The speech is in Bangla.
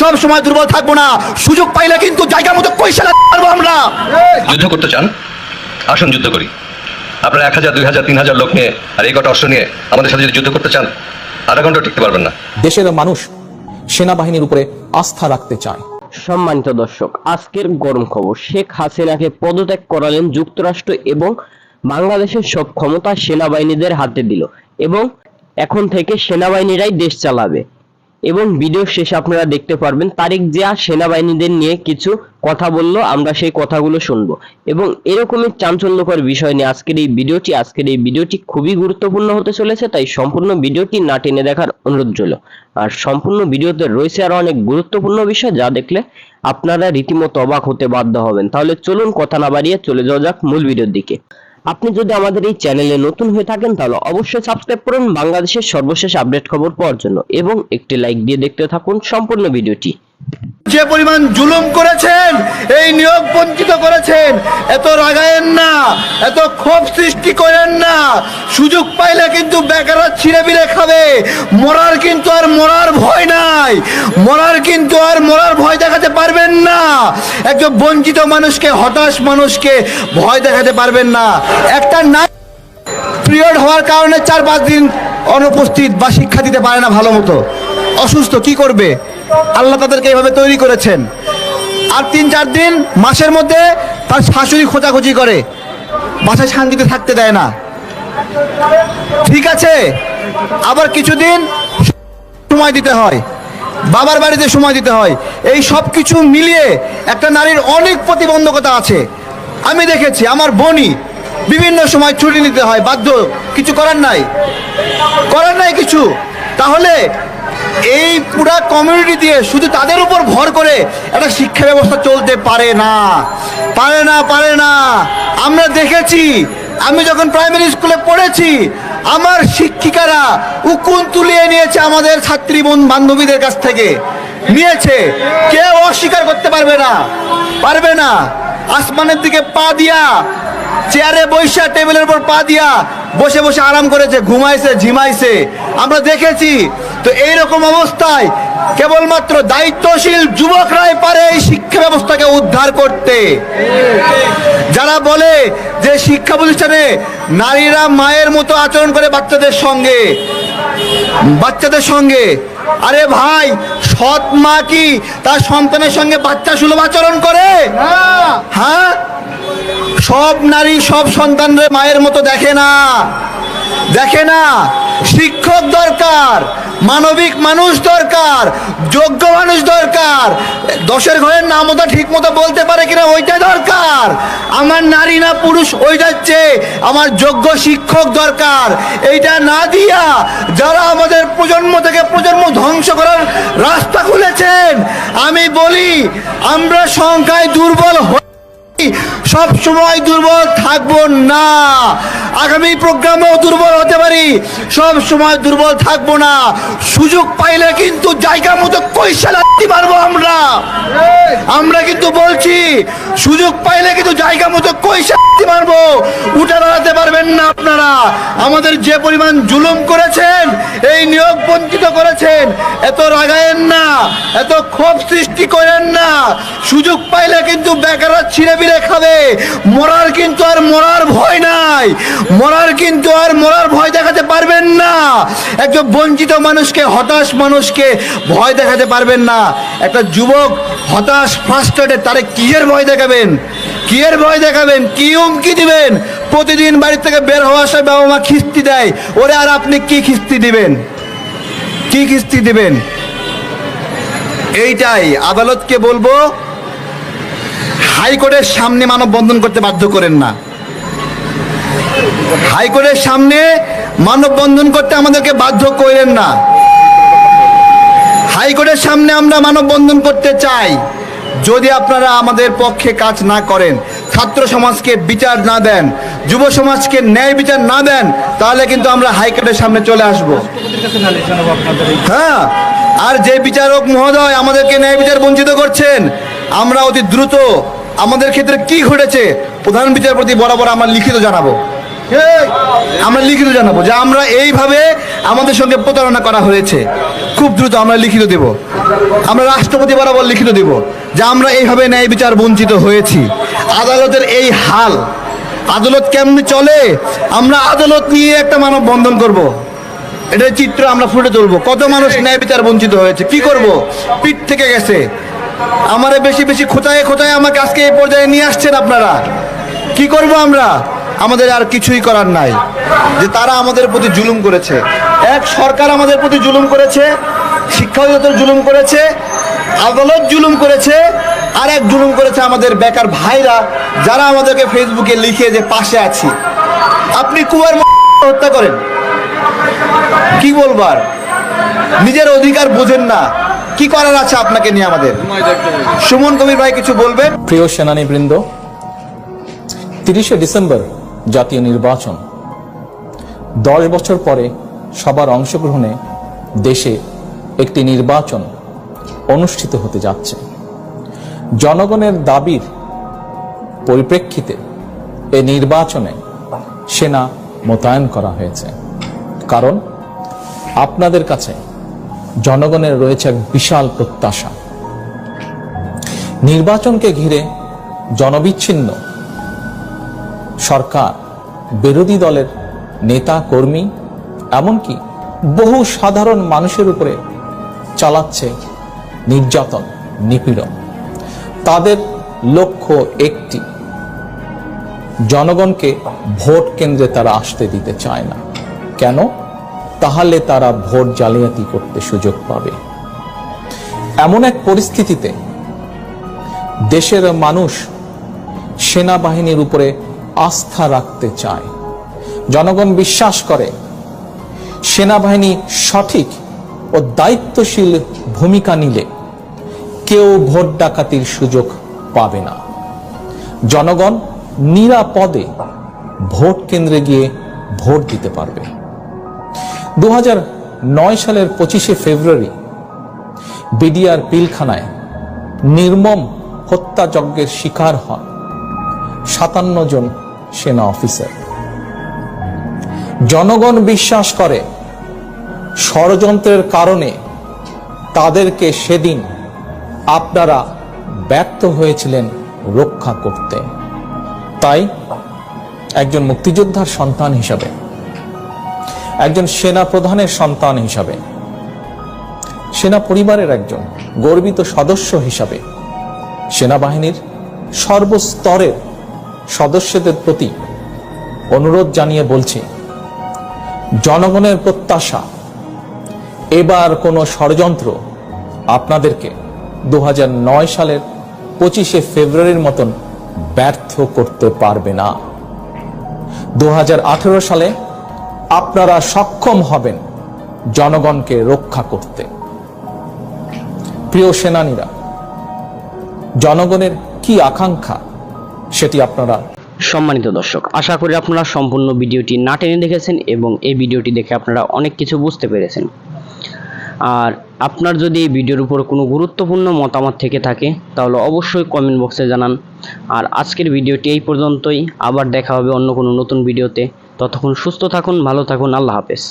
সব সময় দুর্বল থাকব না। সুযোগ পাইলে কিন্তু জায়গা মতো পয়সা পারব আমরা। যুদ্ধ করতে চান? আসুন যুদ্ধ করি। আপনারা এক হাজার দুই হাজার তিন হাজার লোক নিয়ে আর এই কটা অস্ত্র নিয়ে আমাদের সাথে যদি যুদ্ধ করতে চান আধা ঘণ্টা টিকতে পারবেন না। দেশের মানুষ সেনাবাহিনীর উপরে আস্থা রাখতে চায়। সম্মানিত দর্শক আজকের গরম খবর। শেখ হাসিনাকে পদত্যাগ করালেন যুক্তরাষ্ট্র এবং বাংলাদেশের সব ক্ষমতা সেনাবাহিনীদের হাতে দিল এবং এখন থেকে সেনাবাহিনীরাই দেশ চালাবে। এবং ভিডিও শেষে আপনারা দেখতে পারবেন তারিক জিয়া সেনাবাহিনীদের নিয়ে কিছু কথা বলল, আমরা সেই কথাগুলো শুনব। এবং এরকমই চাঞ্চল্যকর বিষয় নিয়ে আজকের এই ভিডিওটি আজকের এই ভিডিওটি খুবই গুরুত্বপূর্ণ হতে চলেছে, তাই সম্পূর্ণ ভিডিওটি না টেনে দেখার অনুরোধ রইল। আর সম্পূর্ণ ভিডিওতে রয়েছে আরও অনেক গুরুত্বপূর্ণ বিষয় যা দেখলে আপনারা রীতিমতো অবাক হতে বাধ্য হবেন। তাহলে চলুন কথা না বাড়িয়ে চলে যাওয়া যাক মূল ভিডিওর দিকে। আপনি যদি আমাদের এই চ্যানেলে নতুন হয়ে থাকেন, তাহলে অবশ্যই সাবস্ক্রাইব করুন বাংলাদেশের সর্বশেষ আপডেট খবর পাওয়ার জন্য এবং একটি লাইক দিয়ে দেখতে থাকুন সম্পূর্ণ ভিডিওটি। যে পরিমাণ জুলুম করেছেন, এই নিয়োগ বঞ্চিত করেছেন, এত না এত ক্ষোভ সৃষ্টি করেন না। সুযোগ পাইলে কিন্তু বেকাররা ছিঁড়ে বিড়ে খাবে। মরার কিন্তু আর মরার ভয় নাই। মরার কিন্তু আর মরার ভয় দেখাতে পারবেন না। একজন বঞ্চিত মানুষকে, হতাশ মানুষকে ভয় দেখাতে পারবেন না। একটা না পিরিয়ড হওয়ার কারণে চার পাঁচ দিন অনুপস্থিত বা শিক্ষা দিতে পারে না ভালো মতো। অসুস্থ, কি করবে? আল্লাহ তাদেরকে এইভাবে তৈরি করেছেন। আর তিন চার দিন, মাসের মধ্যে তার শাশুড়ি খোঁজাখুঁজি করে। বাসায় শান্তিতে থাকতে দেয় না। ঠিক আছে? আবার কিছুদিন সময় দিতে হয়। বাবার বাড়িতে সময় দিতে হয়। এই সব কিছু মিলিয়ে একটা নারীর অনেক প্রতিবন্ধকতা আছে। আমি দেখেছি, আমার বোনই বিভিন্ন সময় ছুটি নিতে হয়, বাধ্য। কিছু করার নাই। করার নাই কিছু। তাহলে এই পুরা কমিউনিটি দিয়ে শুধু তাদের উপর ভর করে একটা শিক্ষা ব্যবস্থা চলতে পারে না। পারে না পারে না। আমরা দেখেছি, আমি যখন প্রাইমারি স্কুলে পড়েছি, আমার শিক্ষিকারা উকুন তুলিয়ে নিয়েছে আমাদের ছাত্রী বোন বান্ধবীদের কাছ থেকে। নিয়েছে। কেউ অস্বীকার করতে পারবে না পারবে না। আসমানের দিকে পা দিয়া, চেয়ারে বৈশা টেবিলের উপর পা দিয়া বসে বসে আরাম করেছে, ঘুমাইছে, ঝিমাইছে। আমরা দেখেছি। তো এইরকম অবস্থায় কেবলমাত্র দায়িত্বশীল যুবকরাই পারে এই শিক্ষা ব্যবস্থাকে উদ্ধার করতে। যারা বলে যে শিক্ষা প্রতিষ্ঠানে নারীরা মায়ের মতো আচরণ করে বাচ্চাদের সঙ্গে বাচ্চাদের সঙ্গে আরে ভাই সৎ মা কি তার সন্তানের সঙ্গে বাচ্চা সুলভ আচরণ করে? হ্যাঁ? সব নারী সব সন্তানরে মায়ের মতো দেখে না। দেখে না। শিক্ষক দরকার। মানবিক মানুষ দরকার, যোগ্য মানুষ দরকার। দশের ঘরের নাম ওটা ঠিক মতো বলতে পারে কিনা ওইটা দরকার। আমার নারী না পুরুষ, ওই যাচ্ছে। আমার যোগ্য শিক্ষক দরকার। এইটা না দিয়া যারা আমাদের প্রজন্ম থেকে প্রজন্ম ধ্বংস করার রাস্তা খুলেছেন, আমি বলি, আমরা সংখ্যায় দুর্বল সব সময় দুর্বল থাকব না। আগামী প্রোগ্রামেও দুর্বল হতে পারি। সব সময় দুর্বল থাকব না। সুযোগ পাইলে কিন্তু জায়গা মতো কৈশাল পারব আমরা। আমরা কিন্তু বলছি, সুযোগ পাইলে কিন্তু জায়গা মতো লাগতে পারব উঠে দাঁড়াতে পারবেন না আপনারা। আমাদের যে পরিমাণ জুলুম করেছেন, এই নিয়োগ বঞ্চিত করেছেন, এত রাগায়েন না, এত ক্ষোভ সৃষ্টি করেন না। সুযোগ পাইলে কিন্তু বেকাররা ছিঁড়ে বিড়ে খাবে। মরার কিন্তু আর মরার ভয় নাই। মরার কিন্তু আর মরার ভয় দেখাতে পারবেন না। একজন বঞ্চিত মানুষকে, হতাশ মানুষকে ভয় দেখাতে পারবেন না। একটা যুবক হতাশ ফ্রাস্ট্রেটেড তারে কিয়ের ভয় দেখাবেন? কিয়ের ভয় দেখাবেন? কি হুমকি দিবেন? প্রতিদিন বাড়ি থেকে বের হওয়ার সময় বাবা মা খিস্তি দেয়। ওরে, আর আপনি কি খিস্তি দিবেন? কি কিস্তি দিবেন? এইটাই আদালতকে বলব, হাইকোর্টের সামনে মানববন্ধন করতে বাধ্য করেন না। হাইকোর্টের সামনে মানববন্ধন করতে আমাদেরকে বাধ্য করেন না। হাইকোর্টের সামনে আমরা মানববন্ধন করতে চাই। যদি আপনারা আমাদের পক্ষে কাজ না করেন, ছাত্র সমাজকে বিচার না দেন, যুব সমাজকে ন্যায় বিচার না দেন, তাহলে কিন্তু আমরা হাইকোর্টের সামনে চলে আসব। হ্যাঁ আর যে বিচারক মহোদয় আমাদেরকে ন্যায় বিচার বঞ্চিত করছেন, আমরা অতি দ্রুত আমাদের ক্ষেত্রে কি ঘটেছে, প্রধান বিচারপতি বরাবর আমরা লিখিত জানাব। আমরা লিখিত জানাব যে আমরা এইভাবে আমাদের সঙ্গে প্রতারণা করা হয়েছে। খুব দ্রুত আমরা লিখিত দেব। আমরা রাষ্ট্রপতি বরাবর লিখিত দেব। যে আমরা এইভাবে ন্যায় বিচার বঞ্চিত হয়েছি। আদালতের এই হাল, আদালত কেমনি চলে? আমরা আদালত নিয়ে একটা মানব বন্ধন করব। এটার চিত্র আমরা ফুটে তুলবো। কত মানুষ ন্যায় বিচার বঞ্চিত হয়েছে? কি করব? পিঠ থেকে গেছে। আমারে বেশি বেশি খোঁচায় খোঁচায় আমাকে আজকে এই পর্যায়ে নিয়ে আসছেন আপনারা। কি করব আমরা? আমাদের আর কিছুই করার নাই। যে তারা আমাদের প্রতি জুলুম করেছে। এক সরকার আমাদের প্রতি জুলুম করেছে, শিক্ষা অধিদপ্তর জুলুম করেছে আদালত জুলুম করেছে আর এক জুলুম করেছে আমাদের বেকার ভাইরা, যারা আমাদেরকে ফেসবুকে লিখে যে পাশে আছি। আপনি কুয়ার হত্যা করেন। কি বলবার নিজের অধিকার বোঝেন না। কি করার আছে আপনাকে নিয়ে আমাদের? সুমন কবির ভাই কিছু বলবেন? প্রিয় সেনানীবৃন্দ, তিরিশে ডিসেম্বর জাতীয় নির্বাচন। দশ বছর পরে সবার অংশগ্রহণে দেশে একটি নির্বাচন অনুষ্ঠিত হতে যাচ্ছে। জনগণের দাবির পরিপ্রেক্ষিতে এই নির্বাচনে সেনা মোতায়েন করা হয়েছে। কারণ আপনাদের কাছে জনগণের রয়েছে এক বিশাল প্রত্যাশা। নির্বাচনকে ঘিরে জনবিচ্ছিন্ন সরকার, বিরোধী দলের নেতা, কর্মী, এমনকি বহু সাধারণ মানুষের উপরে চালাচ্ছে নির্যাতন, নিপীড়ন। তাদের লক্ষ্য একটি, জনগণকে ভোট কেন্দ্রে তারা আসতে দিতে চায় না। কেন? তাহলে তারা ভোট জালিয়াতি করতে সুযোগ পাবে। এমন এক পরিস্থিতিতে দেশের মানুষ সেনাবাহিনীর উপরে আস্থা রাখতে চায়। জনগণ বিশ্বাস করে, সেনাবাহিনী সঠিক ও দায়িত্বশীল ভূমিকা নিলে কেউ ভোট ডাকাতির সুযোগ পাবে না। জনগণ নিরাপদে ভোট কেন্দ্রে গিয়ে ভোট দিতে পারবে। দু নয় সালের পঁচিশে ফেব্রুয়ারি বিডিআর পিলখানায় নির্মম হত্যাযজ্ঞের শিকার হন সাতান্ন জন সেনা অফিসার। জনগণ বিশ্বাস করে ষড়যন্ত্রের কারণে তাদেরকে সেদিন আপনারা ব্যর্থ হয়েছিলেন রক্ষা করতে। তাই একজন মুক্তিযোদ্ধার সন্তান হিসাবে, একজন সেনা প্রধানের সন্তান হিসাবে, সেনা পরিবারের একজন গর্বিত সদস্য হিসাবে, সেনাবাহিনীর সর্বস্তরের সদস্যদের প্রতি অনুরোধ জানিয়ে বলছি, জনগণের প্রত্যাশা, এবার কোনো ষড়যন্ত্র আপনাদেরকে দু হাজার নয় সালের পঁচিশে ফেব্রুয়ারির মতন ব্যর্থ করতে পারবে না। দু সালে আপনারা সক্ষম হবেন জনগণকে রক্ষা করতে। প্রিয় সেনানীরা, জনগণের কি আকাঙ্ক্ষা সেটি আপনারা সম্মানিত দর্শক, আশা করি আপনারা সম্পূর্ণ ভিডিওটি না টেনে দেখেছেন এবং এই ভিডিওটি দেখে আপনারা অনেক কিছু বুঝতে পেরেছেন। আর আপনার যদি এই ভিডিওর উপর কোনো গুরুত্বপূর্ণ মতামত থেকে থাকে, তাহলে অবশ্যই কমেন্ট বক্সে জানান। আর আজকের ভিডিওটি এই পর্যন্তই। আবার দেখা হবে অন্য কোনো নতুন ভিডিওতে। ততক্ষণ সুস্থ থাকুন, ভালো থাকুন। আল্লাহ হাফেজ।